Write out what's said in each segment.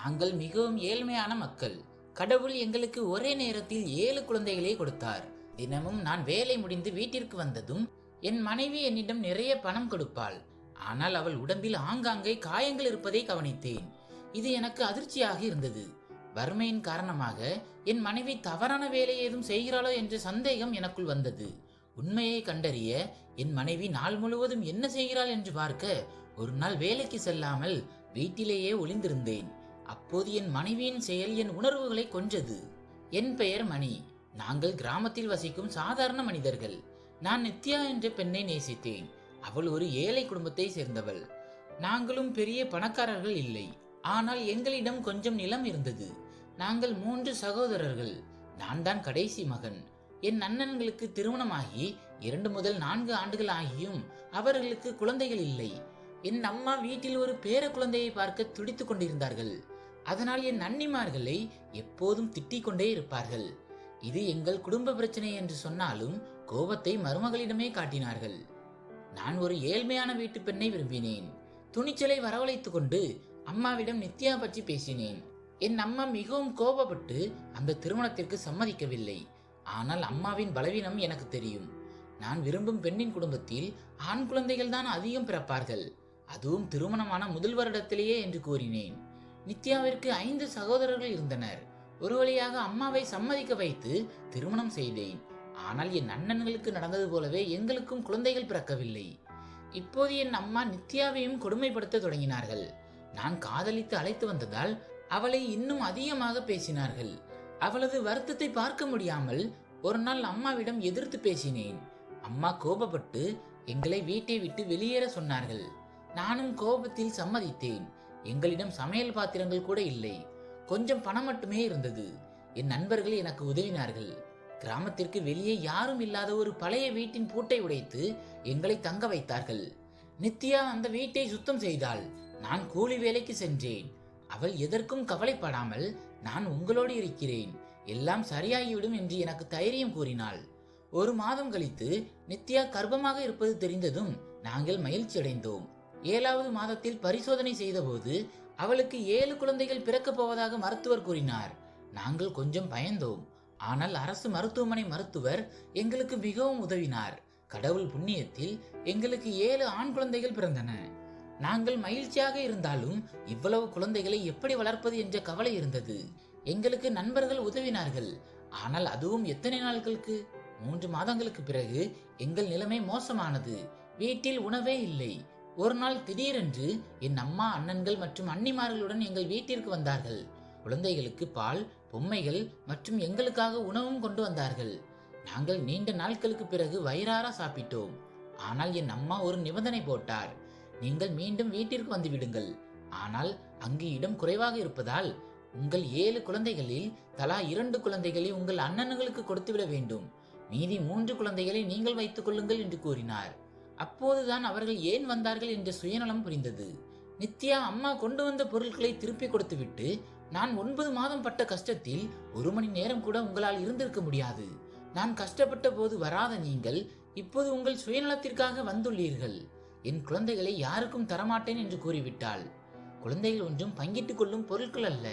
நாங்கள் மிகவும் ஏழ்மையான மக்கள். கடவுள் எங்களுக்கு ஒரே நேரத்தில் ஏழு குழந்தைகளை கொடுத்தார். தினமும் நான் வேலை முடிந்து வீட்டிற்கு வந்ததும் என் மனைவி என்னிடம் நிறைய பணம் கொடுப்பாள். ஆனால் அவள் உடம்பில் ஆங்காங்கே காயங்கள் இருப்பதை கவனித்தேன். இது எனக்கு அதிர்ச்சியாக இருந்தது. வறுமையின் காரணமாக என் மனைவி தவறான வேலை ஏதும் செய்கிறாளோ என்ற சந்தேகம் எனக்குள் வந்தது. உண்மையை கண்டறிய என் மனைவி நாள் முழுவதும் என்ன செய்கிறாள் என்று பார்க்க ஒரு நாள் வேலைக்கு செல்லாமல் வீட்டிலேயே ஒளிந்திருந்தேன். அப்போது என் மனைவியின் செயல் என் உணர்வுகளை கொன்றது என் பெயர் மணி. நாங்கள் கிராமத்தில் வசிக்கும் சாதாரண மனிதர்கள். நான் நித்யா என்ற பெண்ணை நேசித்தேன். அவள் ஒரு ஏழை குடும்பத்தை சேர்ந்தவள். நாங்களும் பெரிய பணக்காரர்கள் இல்லை. ஆனால் எங்களிடம் கொஞ்சம் நிலம் இருந்தது. நாங்கள் மூன்று சகோதரர்கள். நான் தான் கடைசி மகன். என் அண்ணன்களுக்கு திருமணமாகி இரண்டு முதல் நான்கு ஆண்டுகள் ஆகியும் அவர்களுக்கு குழந்தைகள் இல்லை. என் அம்மா வீட்டில் ஒரு பேர குழந்தையை பார்க்க துடித்துக் கொண்டிருந்தார்கள். அதனால் என் அன்னிமார்களை எப்போதும் திட்டிக் கொண்டே இருப்பார்கள். இது எங்கள் குடும்ப பிரச்சனை என்று சொன்னாலும் கோபத்தை மருமகளிடமே காட்டினார்கள். நான் ஒரு ஏழ்மையான வீட்டு பெண்ணை விரும்பினேன். துணிச்சலை வரவழைத்துக் கொண்டு அம்மாவிடம் நித்யா பற்றி பேசினேன். என் அம்மா மிகவும் கோபப்பட்டு அந்த திருமணத்திற்கு சம்மதிக்கவில்லை. ஆனால் அம்மாவின் பலவீனம் எனக்கு தெரியும். நான் விரும்பும் பெண்ணின் குடும்பத்தில் ஆண் குழந்தைகள் தான் அதிகம் பிறப்பார்கள். அதுவும் திருமணமான முதல் வருடத்திலேயே என்று கூறினேன். நித்யாவிற்கு ஐந்து சகோதரர்கள் இருந்தனர். ஒரு வழியாக அம்மாவை சம்மதிக்க வைத்து திருமணம் செய்தேன். ஆனால் என் அண்ணன்களுக்கு நடந்தது போலவே எங்களுக்கும் குழந்தைகள் பிறக்கவில்லை. இப்போது என் அம்மா நித்யாவையும் கொடுமைப்படுத்த தொடங்கினார்கள். நான் காதலித்து அழைத்து வந்ததால் அவளை இன்னும் அதிகமாக பேசினார்கள். அவளது வருத்தத்தை பார்க்க முடியாமல் ஒரு நாள் அம்மாவிடம் எதிர்த்து பேசினேன். அம்மா கோபப்பட்டு எங்களை வீட்டை விட்டு வெளியேற சொன்னார்கள். நானும் கோபத்தில் சம்மதித்தேன். எங்களிடம் சமையல் பாத்திரங்கள் கூட இல்லை. கொஞ்சம் பணம் மட்டுமே இருந்தது. என் நண்பர்கள் எனக்கு உதவினார்கள். கிராமத்திற்கு வெளியே யாரும் இல்லாத ஒரு பழைய வீட்டின் பூட்டை உடைத்து எங்களை தங்க வைத்தார்கள். நித்யா அந்த வீட்டை சுத்தம் செய்தாள். நான் கூலி வேலைக்கு சென்றேன். அவள் எதற்கும் கவலைப்படாமல் நான் உங்களோடு இருக்கிறேன். எல்லாம் சரியாகிவிடும் என்று எனக்கு தைரியம் கூறினாள். ஒரு மாதம் கழித்து நித்யா கர்ப்பமாக இருப்பது தெரிந்ததும் நாங்கள் மகிழ்ச்சி அடைந்தோம் ஏழாவது மாதத்தில் பரிசோதனை செய்தபோது அவளுக்கு ஏழு குழந்தைகள் பிறக்கப் போவதாக மருத்துவர் கூறினார். நாங்கள் கொஞ்சம் பயந்தோம். ஆனால் அரசு மருத்துவமனை மருத்துவர் எங்களுக்கு மிகவும் உதவினார். கடவுள் புண்ணியத்தில் எங்களுக்கு ஏழு ஆண் குழந்தைகள் பிறந்தன. நாங்கள் மகிழ்ச்சியாக இருந்தாலும் இவ்வளவு குழந்தைகளை எப்படி வளர்ப்பது என்ற கவலை இருந்தது. எங்களுக்கு நண்பர்கள் உதவினார்கள். ஆனால் அதுவும் எத்தனை நாட்களுக்கு மூன்று மாதங்களுக்கு பிறகு எங்கள் நிலைமை மோசமானது. வீட்டில் உணவே இல்லை. ஒரு நாள் திடீரென்று என் அம்மா அண்ணன்கள் மற்றும் அன்னிமார்களுடன் எங்கள் வீட்டிற்கு வந்தார்கள். குழந்தைகளுக்கு பால் பொம்மைகள் மற்றும் எங்களுக்காக உணவும் கொண்டு வந்தார்கள். நாங்கள் நீண்ட நாட்களுக்கு பிறகு வயிறார சாப்பிட்டோம். ஆனால் என் அம்மா ஒரு நிபந்தனை போட்டார். நீங்கள் மீண்டும் வீட்டிற்கு வந்து விடுங்கள் ஆனால் அங்கு இடம் குறைவாக இருப்பதால் உங்கள் ஏழு குழந்தைகளில் தலா இரண்டு குழந்தைகளை உங்கள் அண்ணன்களுக்கு கொடுத்துவிட வேண்டும். மீதி மூன்று குழந்தைகளை நீங்கள் வைத்துக் கொள்ளுங்கள் என்று கூறினார். அப்போதுதான் அவர்கள் ஏன் வந்தார்கள் என்ற சுயநலம் புரிந்தது. நித்யா அம்மா கொண்டு வந்த பொருட்களை திருப்பி கொடுத்துவிட்டு நான் ஒன்பது மாதம் பட்ட கஷ்டத்தில் ஒரு மணி நேரம் கூட உங்களால் இருந்திருக்க முடியாது. நான் கஷ்டப்பட்ட போது வராத நீங்கள் இப்போது உங்கள் சுயநலத்திற்காக வந்துள்ளீர்கள். என் குழந்தைகளை யாருக்கும் தரமாட்டேன் என்று கூறிவிட்டாள். குழந்தைகள் ஒன்றும் பங்கிட்டுக் கொள்ளும் பொருட்கள் அல்ல.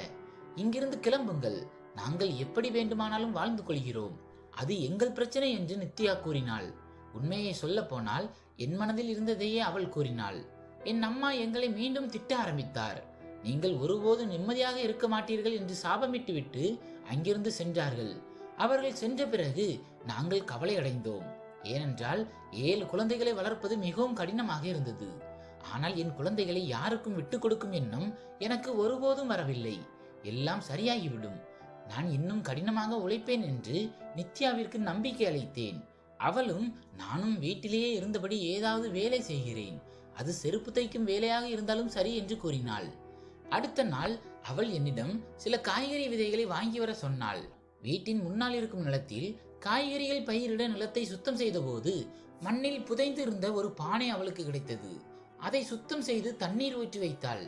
இங்கிருந்து கிளம்புங்கள். நாங்கள் எப்படி வேண்டுமானாலும் வாழ்ந்து கொள்கிறோம். அது எங்கள் பிரச்சனை என்று நித்யா கூறினாள். உண்மையை சொல்ல போனால் என் மனதில் இருந்ததையே அவள் கூறினாள். என் அம்மா எங்களை மீண்டும் திட்ட ஆரம்பித்தார். நீங்கள் ஒருபோதும் நிம்மதியாக இருக்க மாட்டீர்கள் என்று சாபமிட்டுவிட்டு அங்கிருந்து சென்றார்கள். அவர்கள் சென்ற பிறகு நாங்கள் கவலை அடைந்தோம். ஏனென்றால் ஏழு குழந்தைகளை வளர்ப்பது மிகவும் கடினமாக இருந்தது. ஆனால் என் குழந்தைகளை யாருக்கும் விட்டுக் கொடுக்கும் எண்ணம் எனக்கு ஒருபோதும் வரவில்லை. எல்லாம் சரியாகிவிடும். நான் இன்னும் கடினமாக உழைப்பேன் என்று நித்யாவிற்கு நம்பிக்கை அளித்தேன். அவளும் நானும் வீட்டிலேயே இருந்தபடி ஏதாவது வேலை செய்கிறேன். அது செருப்பு தைக்கும் வேலையாக இருந்தாலும் சரி என்று கூறினாள். அடுத்த நாள் அவள் என்னிடம் சில காய்கறி விதைகளை வாங்கி வர சொன்னாள். வீட்டின் முன்னால் இருக்கும் நிலத்தில் காய்கறிகள் பயிரிட நிலத்தை சுத்தம் செய்தபோது மண்ணில் புதைந்து இருந்த ஒரு பானை அவளுக்கு கிடைத்தது. அதை சுத்தம் செய்து தண்ணீர் ஊற்றி வைத்தாள்.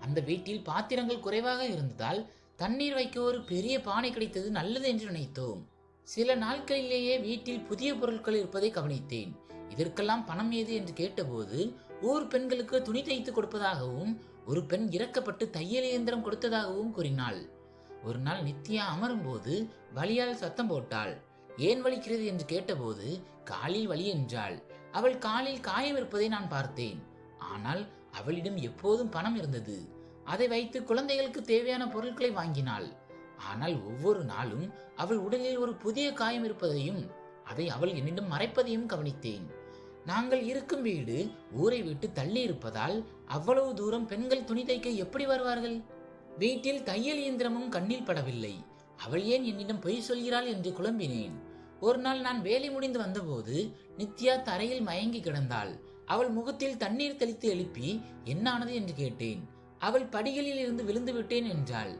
அந்த வீட்டில் பாத்திரங்கள் குறைவாக இருந்ததால் தண்ணீர் வைக்க ஒரு பெரிய பானை கிடைத்தது நல்லது என்று நினைத்தோம். சில நாட்களிலேயே வீட்டில் புதிய பொருட்கள் இருப்பதை கவனித்தேன். இதற்கெல்லாம் பணம் ஏது என்று கேட்டபோது ஊர் பெண்களுக்கு துணி தைத்து கொடுப்பதாகவும் ஒரு பெண் இறக்கப்பட்டு தையல் இயந்திரம் கொடுத்ததாகவும் கூறினாள். ஒரு நாள் நித்யா அமரும்போது வலியால் சத்தம் போட்டாள். ஏன் வலிக்கிறது? என்று கேட்டபோது காலில் வலி என்றாள். அவள் காலில் காயம் இருப்பதை நான் பார்த்தேன். ஆனால் அவளிடம் எப்போதும் பணம் இருந்தது. அதை வைத்து குழந்தைகளுக்கு தேவையான பொருட்களை வாங்கினாள். ஆனால் ஒவ்வொரு நாளும் அவள் உடலில் ஒரு புதிய காயம் இருப்பதையும் அதை அவள் என்னிடம் மறைப்பதையும் கவனித்தேன். நாங்கள் இருக்கும் வீடு ஊரை விட்டு தள்ளி இருப்பதால் அவ்வளவு தூரம் பெண்கள் துணி தைக்க எப்படி வருவார்கள்? வீட்டில் தையல் இயந்திரமும் கண்ணில் படவில்லை. அவள் ஏன் என்னிடம் பொய் சொல்கிறாள் என்று குழம்பினேன். ஒரு நாள் நான் வேலை முடிந்து வந்தபோது நித்யா தரையில் மயங்கி கிடந்தாள். அவள் முகத்தில் தண்ணீர் தெளித்து எழுப்பி என்ன ஆனது என்று கேட்டேன். அவள் படிகளில் இருந்து விழுந்து விட்டேன் என்றாள்.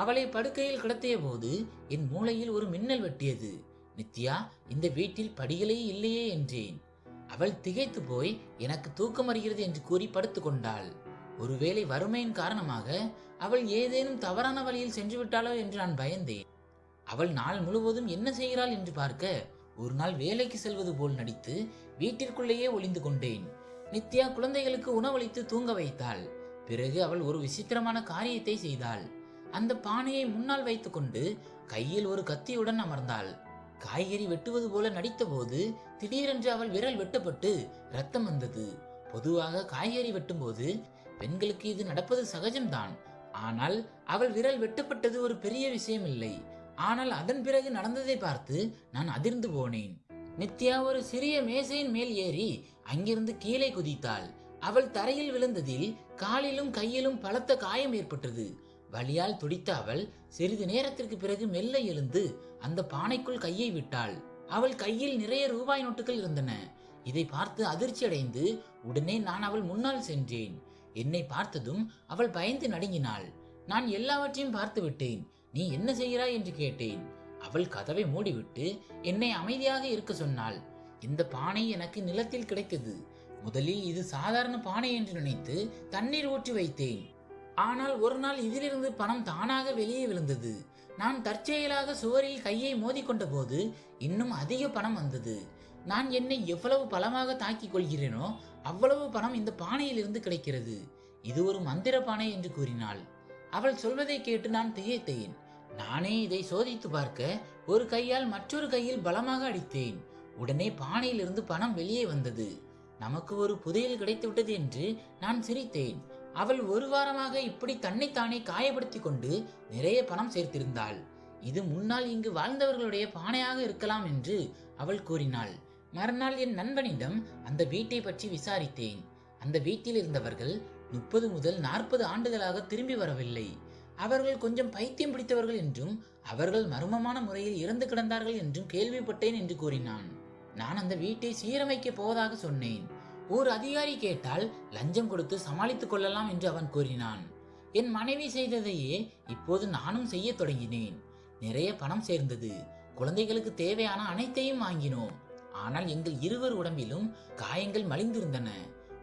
அவளை படுக்கையில் கிடத்திய போது என் மூளையில் ஒரு மின்னல் வெட்டியது. நித்யா இந்த வீட்டில் படிகளே இல்லையே என்றேன். அவள் திகைத்து போய் எனக்கு தூக்கம் வருகிறது என்று கூறி படுத்துக்கொண்டாள் ஒருவேளை வறுமையின் காரணமாக அவள் ஏதேனும் தவறான வழியில் சென்று விட்டாளோ என்று நான் பயந்தேன். அவள் நாள் முழுவதும் என்ன செய்கிறாள் என்று பார்க்க ஒரு நாள் வேலைக்கு செல்வது போல் நடித்து வீட்டிற்குள்ளேயே ஒளிந்து கொண்டேன். நித்யா குழந்தைகளுக்கு உணவளித்து தூங்க வைத்தாள். பிறகு அவள் ஒரு விசித்திரமான காரியத்தை செய்தாள். அந்த பானையை முன்னால் வைத்துக்கொண்டு கையில் ஒரு கத்தியுடன் அமர்ந்தாள். காய்கறி வெட்டுவது போல நடித்தபோது திடீரென்று அவள் விரல் வெட்டப்பட்டு ரத்தம் வந்தது. பொதுவாக காய்கறி வெட்டும்போது பெண்களுக்கு இது நடப்பது சகஜம்தான். ஆனால் அவள் விரல் வெட்டப்பட்டது ஒரு பெரிய விஷயம் இல்லை ஆனால் அதன் பிறகு நடந்ததை பார்த்து நான் அதிர்ந்து போனேன். நித்யா ஒரு சிறிய மேசையின் மேல் ஏறி அங்கிருந்து கீழே குதித்தாள். அவள் தரையில் விழுந்ததில் காலிலும் கையிலும் பலத்த காயம் ஏற்பட்டது. வலியால் துடித்த அவள் சிறிது நேரத்திற்கு பிறகு மெல்ல எழுந்து அந்த பானைக்குள் கையை விட்டாள். அவள் கையில் நிறைய ரூபாய் நோட்டுகள் இருந்தன. இதை பார்த்து அதிர்ச்சி அடைந்து உடனே நான் அவள் முன்னால் சென்றேன். என்னை பார்த்ததும் அவள் பயந்து நடுங்கினாள். நான் எல்லாவற்றையும் பார்த்து விட்டேன். நீ என்ன செய்கிறாய் என்று கேட்டேன். அவள் கதவை மூடிவிட்டு என்னை அமைதியாக இருக்க சொன்னாள். இந்த பானை எனக்கு நிலத்தில் கிடைத்தது. முதலில் இது சாதாரண பானை என்று நினைத்து தண்ணீர் ஊற்றி வைத்தேன். ஆனால் ஒரு நாள் இதிலிருந்து பணம் தானாக வெளியே விழுந்தது. நான் தற்செயலாக சுவரில் கையை மோதிக்கொண்ட போது இன்னும் அதிக பணம் வந்தது. நான் என்னை எவ்வளவு பலமாக தாக்கிக் கொள்கிறேனோ அவ்வளவு பணம் இந்த பானையிலிருந்து கிடைக்கிறது. இது ஒரு மந்திர பானை என்று கூறினாள். அவள் சொல்வதை கேட்டு நான் திகைத்தேன். நானே இதை சோதித்து பார்க்க ஒரு கையால் மற்றொரு கையில் பலமாக அடித்தேன். உடனே பானையிலிருந்து பணம் வெளியே வந்தது. நமக்கு ஒரு புதையல் கிடைத்துவிட்டது என்று நான் சிரித்தேன். அவள் ஒரு வாரமாக இப்படி தன்னைத்தானே காயப்படுத்திக் கொண்டு நிறைய பணம் சேர்த்திருந்தாள். இது முன்னால் இங்கு வாழ்ந்தவர்களுடைய பானையாக இருக்கலாம் என்று அவள் கூறினாள். மறுநாள் என் நண்பனிடம் அந்த வீட்டை பற்றி விசாரித்தேன். அந்த வீட்டில் இருந்தவர்கள் முப்பது முதல் நாற்பது ஆண்டுகளாக திரும்பி வரவில்லை. அவர்கள் கொஞ்சம் பைத்தியம் பிடித்தவர்கள் என்றும் அவர்கள் மர்மமான முறையில் இறந்து கிடந்தார்கள் என்றும் கேள்விப்பட்டேன் என்று கூறினான். நான் அந்த வீட்டை சீரமைக்கப் போவதாக சொன்னேன். ஒரு அதிகாரி கேட்டால் லஞ்சம் கொடுத்து சமாளித்துக் கொள்ளலாம் என்று அவன் கூறினான். என் மனைவி செய்ததையே இப்போது நானும் செய்யத் தொடங்கினேன். நிறைய பணம் சேர்ந்தது. குழந்தைகளுக்கு தேவையான அனைத்தையும் வாங்கினோம். ஆனால் எங்கள் இருவர் உடம்பிலும் காயங்கள் மலிந்திருந்தன.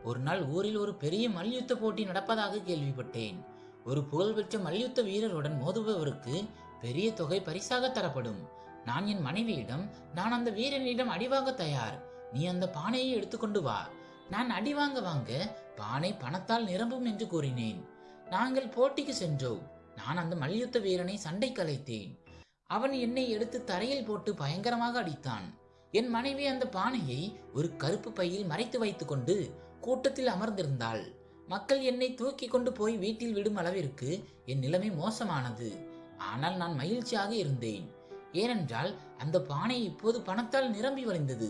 ஒரு நாள் ஊரில் ஒரு பெரிய மல்யுத்த போட்டி நடப்பதாக கேள்விப்பட்டேன். ஒரு புகழ்பெற்ற மல்யுத்த வீரருடன் மோதுபவருக்கு பெரிய தொகை பரிசாக தரப்படும். நான் என் மனைவியிடம் நான் அந்த வீரனிடம் அடிவாக தயார். நீ அந்த பானையை எடுத்துக்கொண்டு வா. நான் அடி வாங்க வாங்க பானை பணத்தால் நிரம்பும் என்று கூறினேன். நாங்கள் போட்டிக்கு சென்றோம். நான் அந்த மல்யுத்த வீரனை சண்டை கலைத்தேன். அவன் என்னை எடுத்து தரையில் போட்டு பயங்கரமாக அடித்தான். என் மனைவி அந்த பானையை ஒரு கருப்பு பையில் மறைத்து வைத்துக்கொண்டு கூட்டத்தில் அமர்ந்திருந்தாள். மக்கள் என்னை தூக்கி கொண்டு போய் வீட்டில் விடும் அளவிற்கு என் நிலைமை மோசமானது. ஆனால் நான் மகிழ்ச்சியாக இருந்தேன். ஏனென்றால் அந்த பானை இப்போது பணத்தால் நிரம்பி வழிந்தது.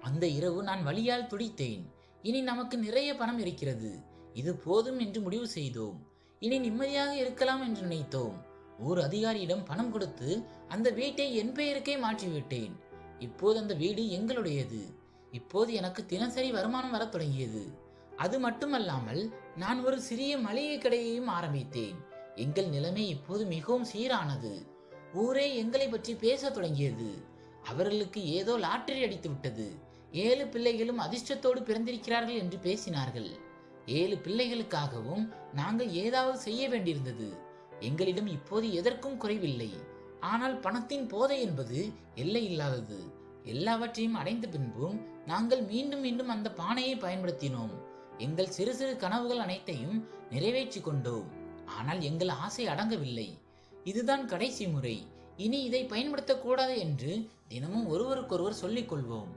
அந்த இரவு நான் வலியால் துடித்தேன். இனி நமக்கு நிறைய பணம் இருக்கிறது. இது போதும் என்று முடிவு செய்தோம். இனி நிம்மதியாக இருக்கலாம் என்று நினைத்தோம். ஊர் அதிகாரியிடம் பணம் கொடுத்து அந்த வீட்டை என் பெயருக்கே மாற்றிவிட்டேன். இப்போது அந்த வீடு எங்களுடையது. இப்போது எனக்கு தினசரி வருமானம் வரத் தொடங்கியது. அது மட்டுமல்லாமல் நான் ஒரு சிறிய மளிகை கடையையும் ஆரம்பித்தேன். எங்கள் நிலைமை இப்போது மிகவும் சீரானது. ஊரே எங்களை பற்றி பேசத் தொடங்கியது. அவர்களுக்கு ஏதோ லாட்டரி அடித்து விட்டது ஏழு பிள்ளைகளும் அதிர்ஷ்டத்தோடு பிறந்திருக்கிறார்கள் என்று பேசினார்கள். ஏழு பிள்ளைகளுக்காகவும் நாங்கள் ஏதாவது செய்ய வேண்டியிருந்தது. எங்களிடம் இப்போது எதற்கும் குறைவில்லை. ஆனால் பணத்தின் போதை என்பது எல்லை இல்லாதது. எல்லாவற்றையும் அடைந்த பின்பும் நாங்கள் மீண்டும் மீண்டும் அந்த பானையை பயன்படுத்தினோம். எங்கள் சிறு சிறு கனவுகள் அனைத்தையும் நிறைவேற்றி கொண்டோம். ஆனால் எங்கள் ஆசை அடங்கவில்லை. இதுதான் கடைசி முறை. இனி இதை பயன்படுத்தக்கூடாது என்று தினமும் ஒருவருக்கொருவர் சொல்லிக் கொள்வோம்.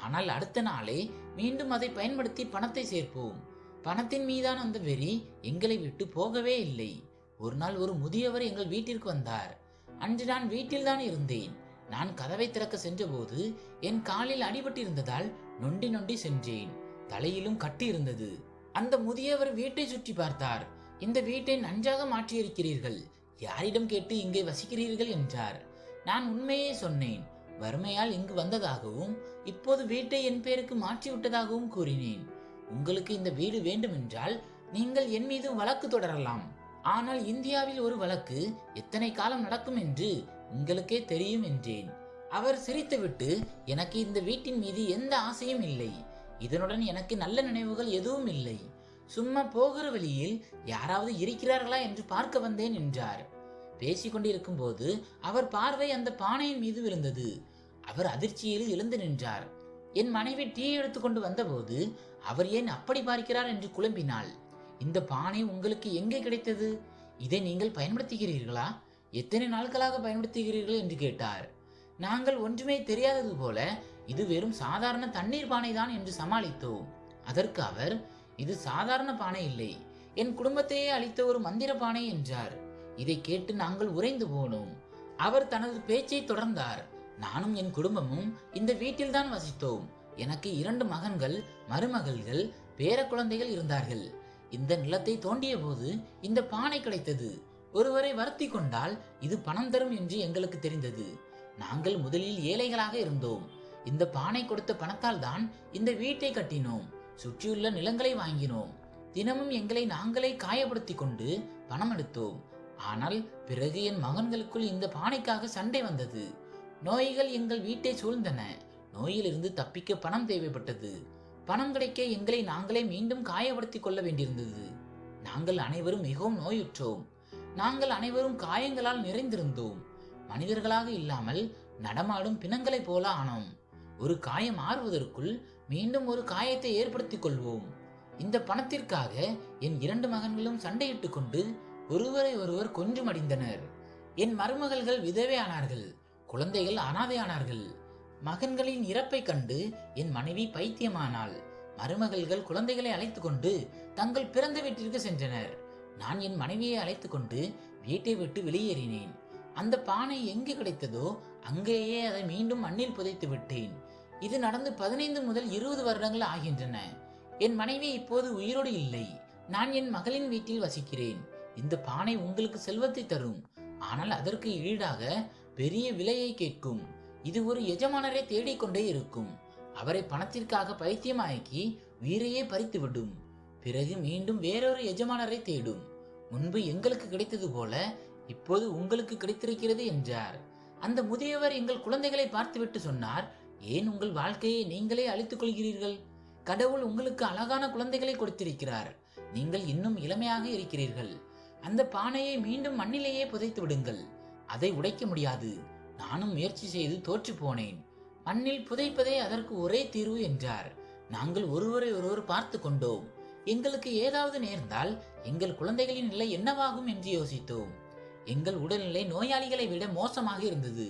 ஆனால் அடுத்த நாளே மீண்டும் அதை பயன்படுத்தி பணத்தை சேர்ப்போம். பணத்தின் மீதான அந்த வெறி எங்களை விட்டு போகவே இல்லை. ஒரு நாள் ஒரு முதியவர் எங்கள் வீட்டிற்கு வந்தார். அன்று நான் வீட்டில்தான் இருந்தேன். நான் கதவை திறக்க சென்றபோது என் காலில் அடிபட்டிருந்ததால் நொண்டி நொண்டி சென்றேன். தலையிலும் கட்டி இருந்தது. அந்த முதியவர் வீட்டை சுற்றி பார்த்தார். இந்த வீட்டை நன்றாக மாற்றியிருக்கிறீர்கள். யாரிடம் கேட்டு இங்கே வசிக்கிறீர்கள் என்றார். நான் உண்மையே சொன்னேன். வறுமையால் இங்கு வந்ததாகவும் இப்போது வீட்டை என் பேருக்கு மாற்றி விட்டதாகவும் கூறினேன். உங்களுக்கு இந்த வீடு வேண்டுமென்றால் நீங்கள் என் மீது வழக்கு தொடரலாம். ஆனால் இந்தியாவில் ஒரு வழக்கு எத்தனை காலம் நடக்கும் என்று உங்களுக்கே தெரியும் என்றேன். அவர் சிரித்துவிட்டு எனக்கு இந்த வீட்டின் மீது எந்த ஆசையும் இல்லை. இதனுடன் எனக்கு நல்ல நினைவுகள் எதுவும் இல்லை. சும்மா போகிற வழியில் யாராவது இருக்கிறார்களா என்று பார்க்க வந்தேன் என்றார். பேசிக்கொண்டிருக்கும் போது அவர் பார்வை அந்த பானையின் மீது விழுந்தது. அவர் அதிர்ச்சியில் எழுந்து நின்றார். என் மனைவி டீ எடுத்துக்கொண்டு வந்தபோது அவர் ஏன் அப்படி பார்க்கிறார் என்று குழம்பினாள். இந்த பானை உங்களுக்கு எங்கே கிடைத்தது? இதை நீங்கள் பயன்படுத்துகிறீர்களா? எத்தனை நாட்களாக பயன்படுத்துகிறீர்கள் என்று கேட்டார். நாங்கள் ஒன்றுமே தெரியாதது போல இது வெறும் சாதாரண தண்ணீர் பானை தான் என்று சமாளித்தோம். அதற்கு அவர் இது சாதாரண பானை இல்லை. என் குடும்பத்தையே அளித்த ஒரு மந்திர பானை என்றார். இதை கேட்டு நாங்கள் உறைந்து போனோம். அவர் தனது பேச்சை தொடர்ந்தார். நானும் என் குடும்பமும் இந்த வீட்டில்தான் வசித்தோம். எனக்கு இரண்டு மகன்கள் மருமகள்கள் பேர குழந்தைகள் இருந்தார்கள். இந்த நிலத்தை தோண்டிய போது இந்த பானை கிடைத்தது. ஒருவரை வருத்தி கொண்டால் இது பணம் தரும் என்று எங்களுக்கு தெரிந்தது. நாங்கள் முதலில் ஏழைகளாக இருந்தோம். இந்த பானை கொடுத்த பணத்தால் தான் இந்த வீட்டை கட்டினோம். சுற்றியுள்ள நிலங்களை வாங்கினோம். தினமும் எங்களை நாங்களே காயப்படுத்தி கொண்டு பணம் எடுத்தோம். ஆனால் பிறகு என் மகன்களுக்குள் இந்த பானைக்காக சண்டை வந்தது. நோய்கள் எங்கள் வீட்டை சூழ்ந்தன. நோயிலிருந்து தப்பிக்க பணம் தேவைப்பட்டது. பணம் கிடைக்க எங்களை நாங்களே மீண்டும் காயப்படுத்தி கொள்ள வேண்டியிருந்தது. நாங்கள் அனைவரும் மிகவும் நோயுற்றோம். நாங்கள் அனைவரும் காயங்களால் நிறைந்திருந்தோம். மனிதர்களாக இல்லாமல் நடமாடும் பிணங்களைப் போல ஆனோம். ஒரு காயம் ஆறுவதற்குள் மீண்டும் ஒரு காயத்தை ஏற்படுத்திக் கொள்வோம். இந்த பணத்திற்காக என் இரண்டு மகன்களும் சண்டையிட்டுக் கொண்டு ஒருவரை ஒருவர் கொன்று மடிந்தனர் என் மருமகள்கள் விதவை ஆனார்கள். குழந்தைகள் அனாதையானார்கள் மகன்களின் இறப்பை கண்டு என் மனைவி பைத்தியமானாள். மருமகள்கள் குழந்தைகளை அழைத்துக் கொண்டு தங்கள் பிறந்த வீட்டிற்கு சென்றனர். நான் என் மனைவியை அழைத்துக் கொண்டு வீட்டை விட்டு வெளியேறினேன். அந்த பானை எங்கு கிடைத்ததோ அங்கேயே அதை மீண்டும் மண்ணில் புதைத்து விட்டேன். இது நடந்து பதினைந்து முதல் இருபது வருடங்கள் ஆகின்றன. என் மனைவி இப்போது உயிரோடு இல்லை. நான் என் மகளின் வீட்டில் வசிக்கிறேன். இந்த பானை உங்களுக்கு செல்வத்தை தரும். ஆனால் அதற்கு ஈடாக பெரிய விலையை கேட்கும். இது ஒரு எஜமானரை தேடிக்கொண்டே இருக்கும். அவரை பணத்திற்காக பைத்தியமாக்கி உயிரையே பறித்துவிடும். பிறகு மீண்டும் வேறொரு எஜமானரை தேடும். முன்பு எங்களுக்கு கிடைத்தது போல இப்போது உங்களுக்கு கிடைத்திருக்கிறது என்றார். அந்த முதியவர் எங்கள் குழந்தைகளை பார்த்துவிட்டு சொன்னார் ஏன் உங்கள் வாழ்க்கையை நீங்களே அழித்துக் கொள்கிறீர்கள்? கடவுள் உங்களுக்கு அழகான குழந்தைகளை கொடுத்திருக்கிறார். நீங்கள் இன்னும் இளமையாக இருக்கிறீர்கள். அந்த பானையை மீண்டும் மண்ணிலேயே புதைத்து விடுங்கள். அதை உடைக்க முடியாது. நானும் முயற்சி செய்து தோற்று போனேன். மண்ணில் புதைப்பதே அதற்கு ஒரே தீர்வு என்றார். நாங்கள் ஒருவரை ஒருவர் பார்த்து கொண்டோம். எங்களுக்கு ஏதாவது நேர்ந்தால் எங்கள் குழந்தைகளின் நிலை என்னவாகும் என்று யோசித்தோம். எங்கள் உடல்நிலை நோயாளிகளை விட மோசமாக இருந்தது.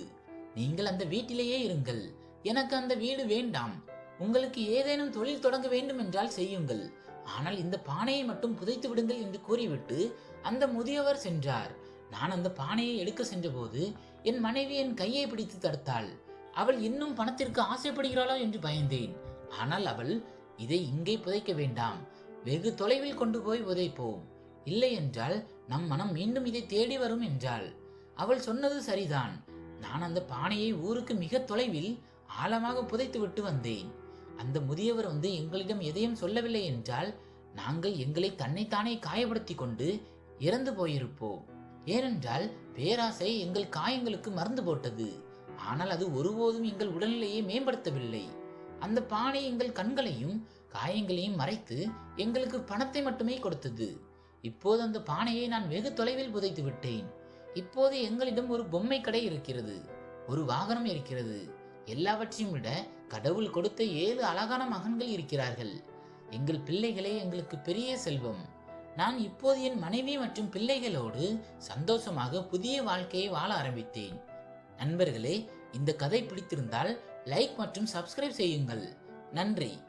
நீங்கள் அந்த வீட்டிலேயே இருங்கள். எனக்கு அந்த வீடு வேண்டாம். உங்களுக்கு ஏதேனும் தொழில் தொடங்க வேண்டும் என்றால் செய்யுங்கள். ஆனால் இந்த பானையை மட்டும் புதைத்து விடுங்கள் என்று கூறிவிட்டு அந்த முதியவர் சென்றார். நான் அந்த பானையை எடுக்க சென்றபோது என் மனைவி என் கையை பிடித்து தடுத்தாள். அவள் இன்னும் பணத்திற்கு ஆசைப்படுகிறாளோ என்று பயந்தேன். ஆனால் அவள் இதை இங்கே புதைக்க வேண்டாம். வெகு தொலைவில் கொண்டு போய் புதைப்போம். இல்லை என்றால் நம் மனம் மீண்டும் இதை தேடி வரும் என்றாள். அவள் சொன்னது சரிதான். நான் அந்த பானையை ஊருக்கு மிக தொலைவில் ஆழமாக புதைத்து விட்டு வந்தேன். அந்த முதியவர் வந்து எங்களிடம் எதையும் சொல்லவில்லை என்றால் நாங்கள் எங்களை தன்னைத்தானே காயப்படுத்தி கொண்டு இறந்து போயிருப்போம். ஏனென்றால் பேராசை எங்கள் காயங்களுக்கு மருந்து போட்டது. ஆனால் அது ஒருபோதும் எங்கள் உடல்நிலையை மேம்படுத்தவில்லை. அந்த பானை எங்கள் கண்களையும் காயங்களையும் மறைத்து எங்களுக்கு பணத்தை மட்டுமே கொடுத்தது. இப்போது அந்த பானையை நான் வெகு தொலைவில் புதைத்து விட்டேன். இப்போது எங்களிடம் ஒரு பொம்மை கடை இருக்கிறது. ஒரு வாகனம் இருக்கிறது. எல்லாவற்றையும் விட கடவுள் கொடுத்த ஏழு அழகான மகன்கள் இருக்கிறார்கள். எங்கள் பிள்ளைகளே எங்களுக்கு பெரிய செல்வம். நான் இப்போது என் மனைவி மற்றும் பிள்ளைகளோடு சந்தோஷமாக புதிய வாழ்க்கையை வாழ ஆரம்பித்தேன். நண்பர்களே இந்த கதை பிடித்திருந்தால் லைக் மற்றும் சப்ஸ்கிரைப் செய்யுங்கள். நன்றி.